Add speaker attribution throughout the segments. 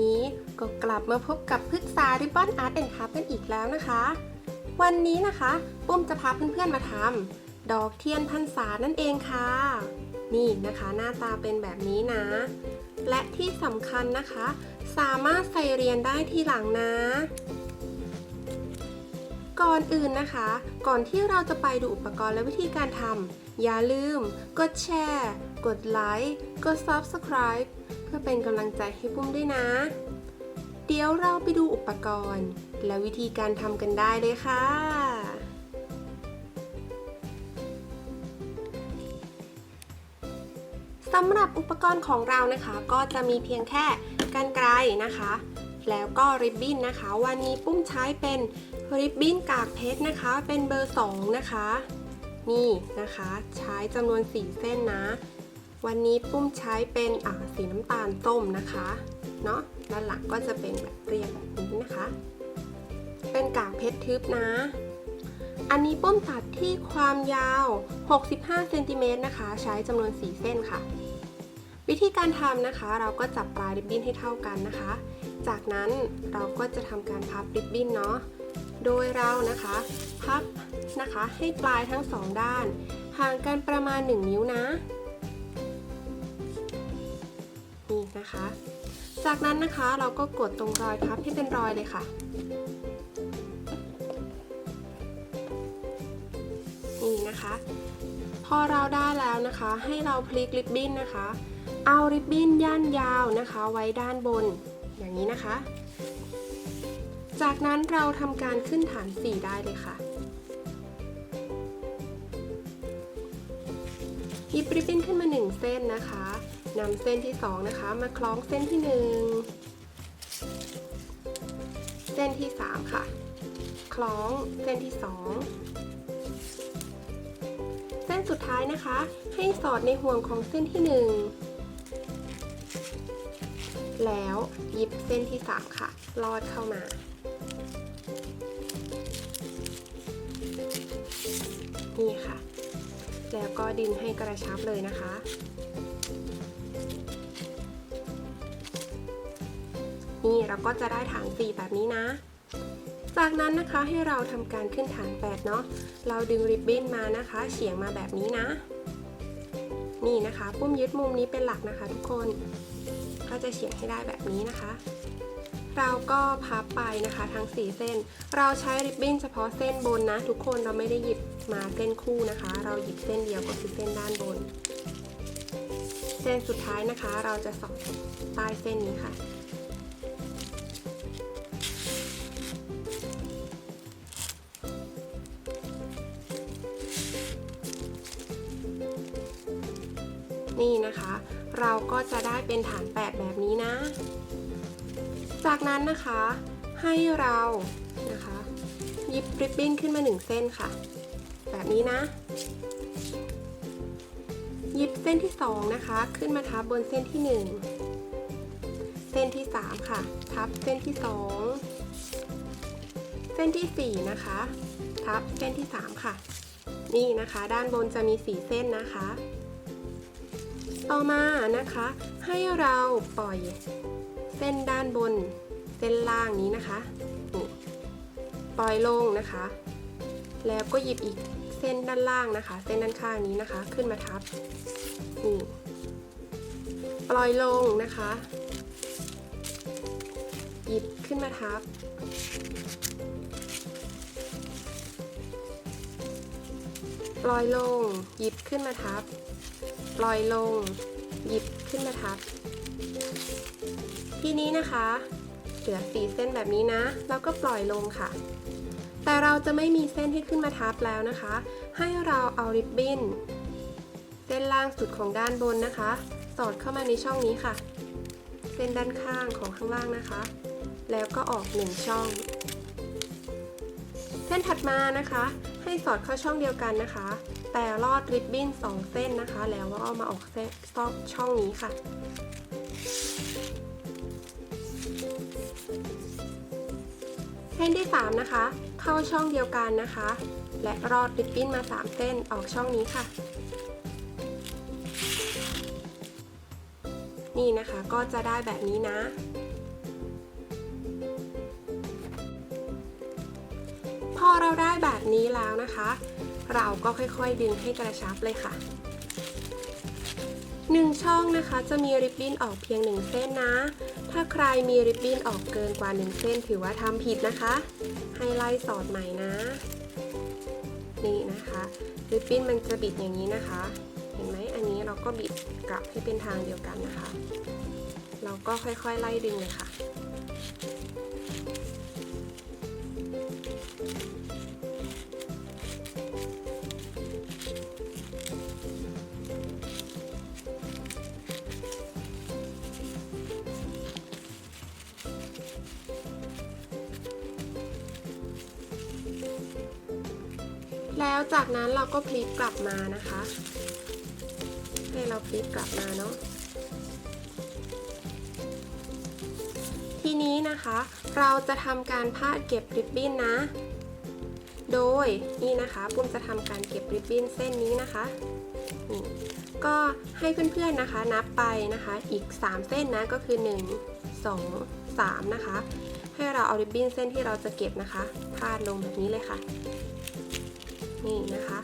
Speaker 1: นี้ก็กลับมาพบกับพึกษาริบบอนอาร์ตแอนด์คราฟกันอีกแล้วนะคะ วันนี้นะคะปุ้มจะพาเพื่อนๆมาทำดอกเทียนพรรษานั่นเองค่ะ นี่นะคะหน้าตาเป็นแบบนี้นะ และที่สำคัญนะคะ สามารถใส่เรียนได้ทีหลังนะ ก่อนอื่นนะคะ ก่อนที่เราจะไปดูอุปกรณ์และวิธีการทำอย่าลืม กดแชร์ กดไลค์กด Subscribe เพื่อเป็นกำลังใจให้ปุ้มด้วยนะ เดี๋ยวเราไปดูอุปกรณ์ และวิธีการทำกันได้เลยค่ะสำหรับอุปกรณ์ของเรานะคะ ก็จะมีเพียงแค่กันไกลนะคะ แล้วก็ริบบิ้นนะคะ วันนี้ปุ้มใช้เป็น ริบบิ้นกากเพชรนะคะ เป็นเบอร์ 2 นะคะ นี่นะคะ ใช้จำนวน 4 เส้นนะ วันนี้ปุ้มใช้เป็นอ่าสีน้ำตาลส้มนะคะ เนาะด้านหลังก็จะเป็นแบบเรียบแบบนี้นะคะ เป็นกากเพชรทึบนะ อันนี้ปุ้มตัดที่ความยาว 65เซนติเมตรนะคะ ใช้จำนวน 4 เส้นค่ะ วิธีการทำนะคะ เราก็จับปลายริบบิ้นให้เท่ากันนะคะ จากนั้นเราก็จะทำการพับริบบิ้นเนาะ โดยเรานะคะ พับนะคะให้ปลายทั้งสองด้าน ห่างกันประมาณ 1 นิ้วนะ นี่นะคะ จากนั้นนะคะเราก็กดตรงรอยพับให้เป็นรอยเลยค่ะ นี่นะคะ พอเราได้แล้วนะคะ ให้เราพลิกริบบิ้นนะคะ เอาริบบิ้นย่านยาวนะคะ ไว้ด้านบน อย่างนี้นะคะ จากนั้นเราทำการขึ้นฐาน 4 ได้เลยค่ะ หยิบริบบิ้นขึ้นมา 1 เส้นนะคะนำเส้นที่ 2 นะคะ มาคล้องเส้นที่ 1 เส้นที่ 3 ค่ะ คล้องเส้นที่ 2 เส้นสุดท้ายนะคะ ให้สอดในห่วงของเส้นที่ 1 แล้วหยิบเส้นที่ 3 ค่ะ ลอดเข้ามา ก็ดึงให้กระชับเลยนะคะ นี่เราก็จะได้ฐาน 4 แบบนี้นะ จากนั้นนะคะให้เราทำการขึ้นฐาน 8 เนาะ เราดึงริบบิ้นมานะคะ เฉียงมาแบบนี้นะ นี่นะคะปุ้มยึดมุมนี้เป็นหลักนะคะทุกคน ก็จะเฉียงให้ได้แบบนี้นะคะเราก็พับไปนะคะทั้ง 4 เส้น เราใช้ริบบิ้นเฉพาะเส้นบนนะ ทุกคนเราไม่ได้หยิบ มาเส้นคู่นะคะ เราหยิบเส้นเดียวก็คือเส้นด้านบน เส้นสุดท้ายนะคะ เราจะสอดใต้เส้นนี้ค่ะ นี่นะคะ เราก็จะได้เป็นฐาน8แบบนี้นะ จากนั้นนะคะให้เรานะคะ หยิบริบบิ้นขึ้นมา1เส้นค่ะ แบบนี้นะ หยิบเส้นที่ 2 นะคะ ขึ้นมาทับบนเส้นที่ 1 เส้นที่ 3 ค่ะ ทับเส้นที่ 2 เส้นที่ 4 นะคะ ทับเส้นที่ 3 ค่ะ นี่นะคะ ด้านบนจะมี 4 เส้นนะคะ ต่อมานะคะ ให้เราปล่อยเส้นด้านบนเส้นล่างนี้นะคะ ปล่อยลงนะคะ แล้วก็หยิบอีก เส้นด้านล่างนะคะ เส้นด้านข้างนี้นะคะ ขึ้นมาทับนี่ปล่อยลงนะคะ หยิบขึ้นมาทับ ปล่อยลง หยิบขึ้นมาทับ ปล่อยลง หยิบขึ้นมาทับ ทีนี้นะคะ เหลือสีเส้นแบบนี้นะ แล้วก็ปล่อยลงค่ะ แต่เราจะไม่มีเส้นให้ขึ้นมาทับแล้วนะคะ ให้เราเอาริบบิ้นเส้นล่างสุดของด้านบนนะคะ สอดเข้ามาในช่องนี้ค่ะ เส้นด้านข้างของข้างล่างนะคะ แล้วก็ออกหนึ่งช่อง เส้นถัดมานะคะ ให้สอดเข้าช่องเดียวกันนะคะ แต่ลอดริบบิ้น2เส้นนะคะ แล้วก็เอามาออกเส้นช่องนี้ค่ะเส้นที่ 3 นะคะ เข้าช่องเดียวกันนะคะ และรอดริบบิ้นมา 3 เส้นออกช่องนี้ค่ะ นี่นะคะก็จะได้แบบนี้นะ พอเราได้แบบนี้แล้วนะคะ เราก็ค่อยๆดึงให้กระชับเลยค่ะ1ช่องนะคะจะมีริบบิ้นออกเพียง 1 เส้นนะ ถ้าใครมีริบบิ้นออกเกินกว่าหนึ่งเส้นถือว่าทำผิดนะคะ ให้ไล่สอดใหม่นะ นี่นะคะ ริบบิ้นมันจะบิดอย่างนี้นะคะ เห็นไหมอันนี้เราก็บิดกลับให้เป็นทางเดียวกันนะคะ เราก็ค่อยๆไล่ดึงเลยค่ะ แล้วจากนั้นเราก็พลิกกลับมานะคะให้เราพลิกกลับมาเนาะทีนี้นะคะ เราจะทำการพาดเก็บริบบิ้นนะ โดยนี่นะคะปุ้มจะทำการเก็บริบบิ้นเส้นนี้นะคะก็ให้เพื่อนๆนะคะนับไปนะคะอีก 3 เส้นนะก็คือ 1 2 3 นะคะ ให้เราเอาริบบิ้นเส้นที่เราจะเก็บนะคะพาดลงแบบนี้เลยค่ะ นี่นะคะ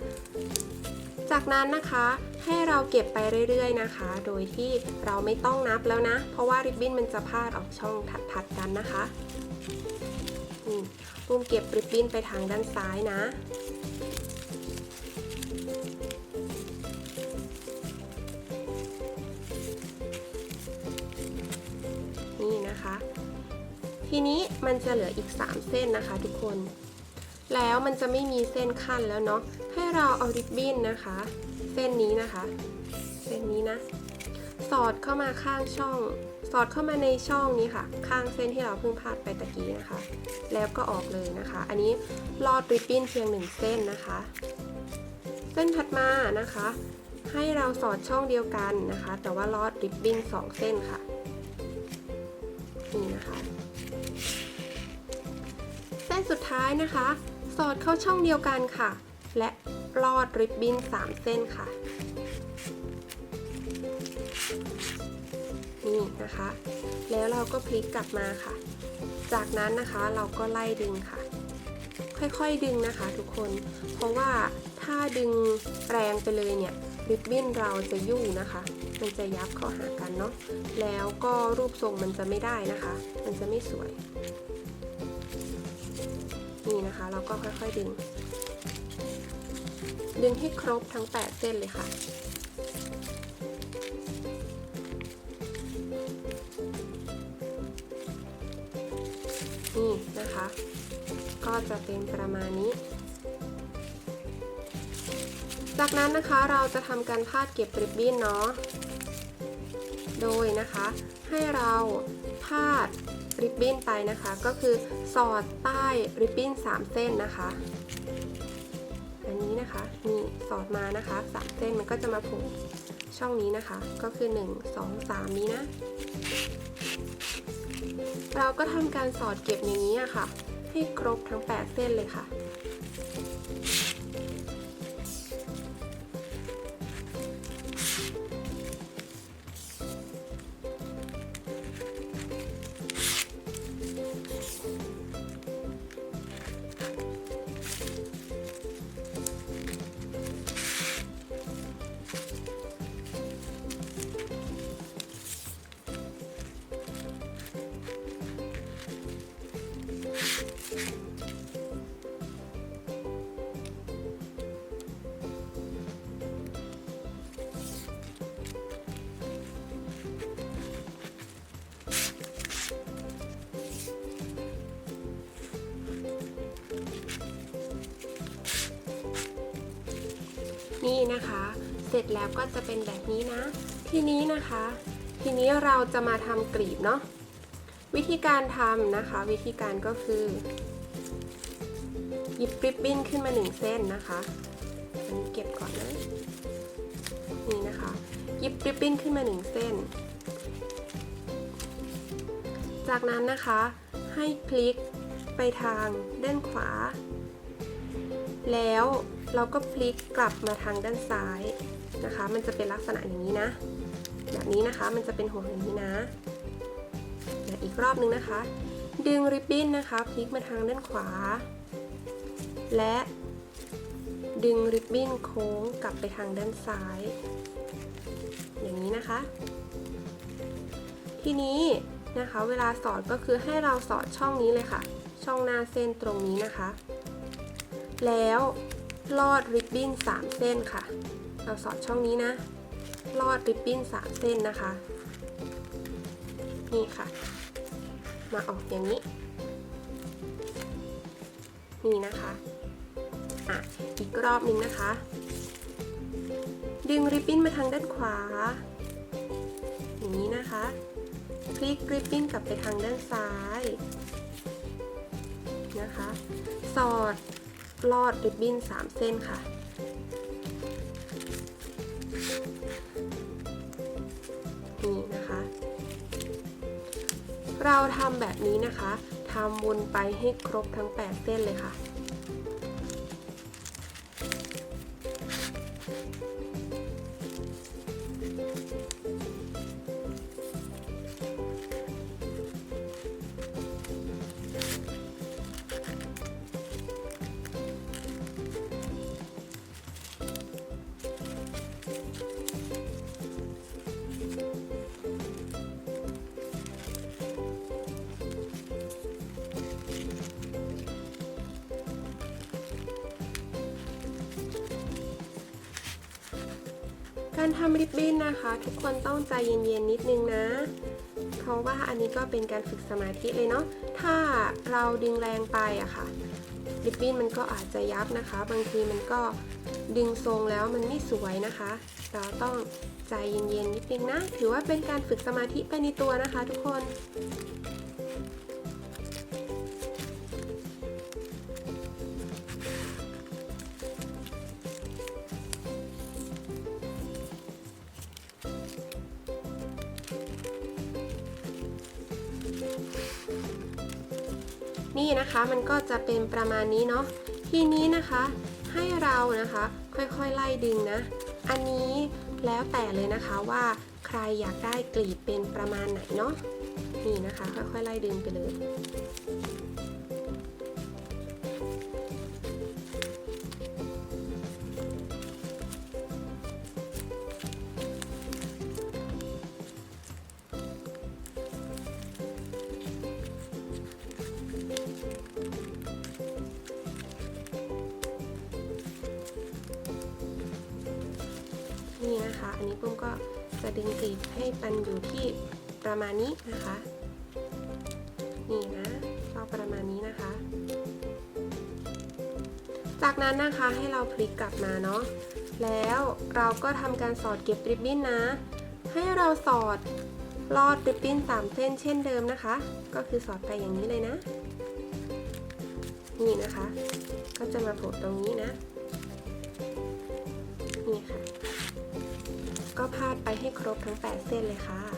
Speaker 1: จากนั้นนะคะให้เราเก็บไปเรื่อยๆนะคะ โดยที่เราไม่ต้องนับแล้วนะ เพราะว่าริบบิ้นมันจะพาดออกช่องถัดๆกันนะคะนี่ปุ้มเก็บริบบิ้นไปทางด้านซ้ายนะนี่นะคะ ทีนี้มันจะเหลืออีก 3 เส้นนะคะทุกคน แล้วมันจะไม่มีเส้นขั้นแล้วเนาะให้เราเอาริบบิ้นนะคะ เส้นนี้นะคะ เส้นนี้นะ สอดเข้ามาข้างช่อง สอดเข้ามาในช่องนี้ค่ะ ข้างเส้นที่เราเพิ่งพาดไปตะกี้นะคะ แล้วก็ออกเลยนะคะ อันนี้ลอดริบบิ้นเพียงหนึ่งเส้นนะคะ เส้นถัดมานะคะ ให้เราสอดช่องเดียวกันนะคะ แต่ว่าลอดริบบิ้นสองเส้นค่ะนี่นะคะเส้นสุดท้ายนะคะ สอดเข้าช่องเดียวกันค่ะ และลอดริบบิ้น 3 เส้นค่ะ นี่นะคะ แล้วเราก็พลิกกลับมาค่ะ จากนั้นนะคะเราก็ไล่ดึงค่ะ ค่อยๆดึงนะคะทุกคน เพราะว่าถ้าดึงแรงไปเลยเนี่ยริบบิ้นเราจะยุ่งนะคะ มันจะยับเข้าหากันเนาะ แล้วก็รูปทรงมันจะไม่ได้นะคะ มันจะไม่สวย นี่นะคะ เราก็ค่อยๆดึง ดึงให้ครบทั้ง 8 เส้นเลยค่ะนี่นะคะ ก็จะเป็นประมาณนี้ จากนั้นนะคะเราจะทำการพาดเก็บริบบิ้นเนาะ โดยนะคะให้เราพาด ริบบิ้นไปนะคะ ก็คือสอดใต้ริบบิ้น3 เส้นนะคะอันนี้นะคะนี่สอดมานะคะ3เส้นมันก็จะมาผูกช่องนี้นะคะ ก็คือ 1 2 3 นี้นะ เราก็ทำการสอดเก็บอย่างนี้ค่ะ ให้ครบทั้ง 8 เส้นเลยค่ะ ร็จแล้วก็จะเป็นแบบนี้นะ ทีนี้นะคะ ทีนี้เราจะมาทำกลีบเนาะวิธีการทำนะคะ วิธีการก็คือ หยิบริบบิ้นขึ้นมาหนึ่งเส้นนะคะอันนี้เก็บก่อนนะนี่นะคะหยิบริบบิ้นขึ้นมาหนึ่งเส้น จากนั้นนะคะให้พลิกไปทางด้านขวา แล้วเราก็พลิกกลับมาทางด้านซ้าย นะคะ มันจะเป็นลักษณะอย่างนี้นะ แบบนี้นะคะ มันจะเป็นห่วงอย่างนี้นะและอีกรอบนึงนะคะ ดึงริบบิ้นนะคะพลิกมาทางด้านขวา และดึงริบบิ้นโค้งกลับไปทางด้านซ้าย อย่างนี้นะคะ ทีนี้นะคะเวลาสอดก็คือให้เราสอดช่องนี้เลยค่ะ ช่องหน้าเส้นตรงนี้นะคะ แล้วลอดริบบิ้น3 เส้นค่ะ เราสอดช่องนี้นะ ลอดริบบิ้น3เส้นนะคะ นี่ค่ะ มาออกอย่างนี้ นี่นะคะอะอีกรอบหนึ่งนะคะ ดึงริบบิ้นมาทางด้านขวา อย่างนี้นะคะพลิกริบบิ้นกลับไปทางด้านซ้ายนะคะ สอดลอดริบบิ้น3 เส้นค่ะ เราทำแบบนี้นะคะทำวนไปให้ครบทั้ง 8 เส้นเลยค่ะ การทำริบบิ้นนะคะ ทุกคนต้องใจเย็นๆนิดนึงนะ เพราะว่าอันนี้ก็เป็นการฝึกสมาธิเลยเนาะ ถ้าเราดึงแรงไปอะค่ะริบบิ้นมันก็อาจจะยับนะคะ บางทีมันก็ดึงทรงแล้วมันไม่สวยนะคะ เราต้องใจเย็นๆนิดนึงนะ ถือว่าเป็นการฝึกสมาธิไปในตัวนะคะ ทุกคน นี่นะคะมันก็จะเป็นประมาณนี้เนาะทีนี้นะคะให้เรานะคะค่อยๆไล่ดึงนะ อันนี้แล้วแต่เลยนะคะว่าใครอยากได้กลีบเป็นประมาณไหนเนาะนี่นะคะ ค่อยๆไล่ดึงไปเลย ดึงกลีบให้มันอยู่ที่ประมาณนี้นะคะ นี่นะก็ประมาณนี้นะคะ จากนั้นนะคะให้เราพลิกกลับมาเนาะแล้วเราก็ทำการสอดเก็บริบบิ้นนะ ให้เราสอดลอดริบบิ้น3เส้นเช่นเดิมนะคะ ก็คือสอดไปอย่างนี้เลยนะ นี่นะคะ ก็จะมาโผล่ตรงนี้นะ ก็พาดไปให้ครบทั้ง 8 เส้นเลยค่ะ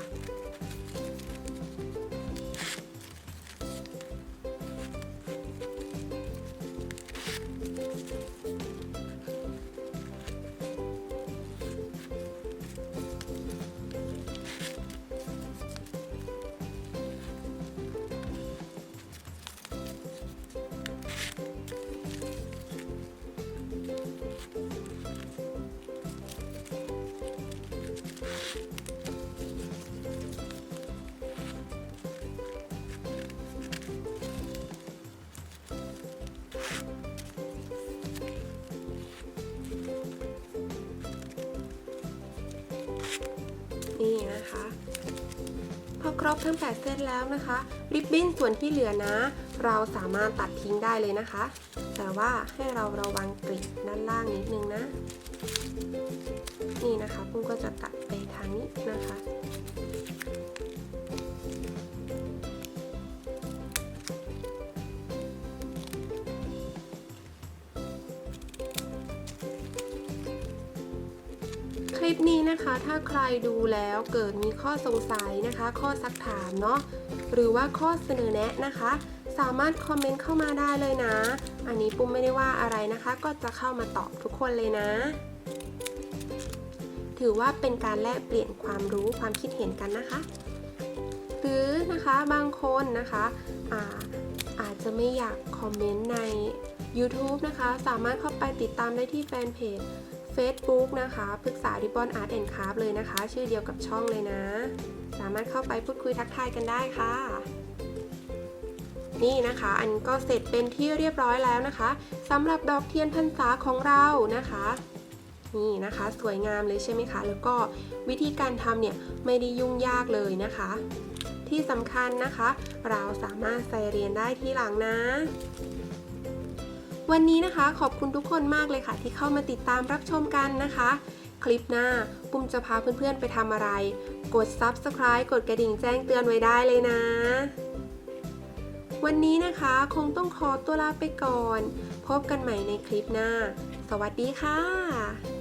Speaker 1: นะคะ พอครบทั้ง 8 เส้นแล้วนะคะ ริบบิ้นส่วนที่เหลือนะ เราสามารถตัดทิ้งได้เลยนะคะ แต่ว่าให้เราระวังกริบด้านล่างนิดนึงนะ นี่นะคะปุ้มก็จะตัดไปทางนี้นะคะ ลิปนี้นะคะ ถ้าใครดูแล้วเกิดมีข้อสงสัยนะคะ ข้อซักถามเนาะหรือว่าข้อเสนอแนะนะคะ สามารถคอมเมนต์เข้ามาได้เลยนะ อันนี้ปุ้มไม่ได้ว่าอะไรนะคะ ก็จะเข้ามาตอบทุกคนเลยนะ ถือว่าเป็นการแลกเปลี่ยนความรู้ความคิดเห็นกันนะคะ หรือนะคะบางคนนะคะอาอาจจะไม่อยากคอมเมนต์ใน YouTube นะคะ สามารถเข้าไปติดตามได้ที่แฟนเพจ Facebook นะคะปรึกษาริบอนอาร์ตแอนด์คราฟเลยนะคะ ชื่อเดียวกับช่องเลยนะ สามารถเข้าไปพูดคุยทักทายกันได้ค่ะ นี่นะคะ อันก็เสร็จเป็นที่เรียบร้อยแล้วนะคะสำหรับดอกเทียนพรรษาของเรานะคะนี่นะคะ สวยงามเลยใช่ไหมคะ แล้วก็วิธีการทำเนี่ยไม่ได้ยุ่งยากเลยนะคะ ที่สำคัญนะคะ เราสามารถใส่เรียญได้ที่หลังนะ วันนี้นะคะขอบคุณทุกคนมากเลยค่ะ ที่เข้ามาติดตามรับชมกันนะคะ คลิปหน้าปุ้มจะพาเพื่อนๆไปทำอะไร กด Subscribe กดกระดิ่งแจ้งเตือนไว้ได้เลยนะ วันนี้นะคะคงต้องขอตัวลาไปก่อน พบกันใหม่ในคลิปหน้า สวัสดีค่ะ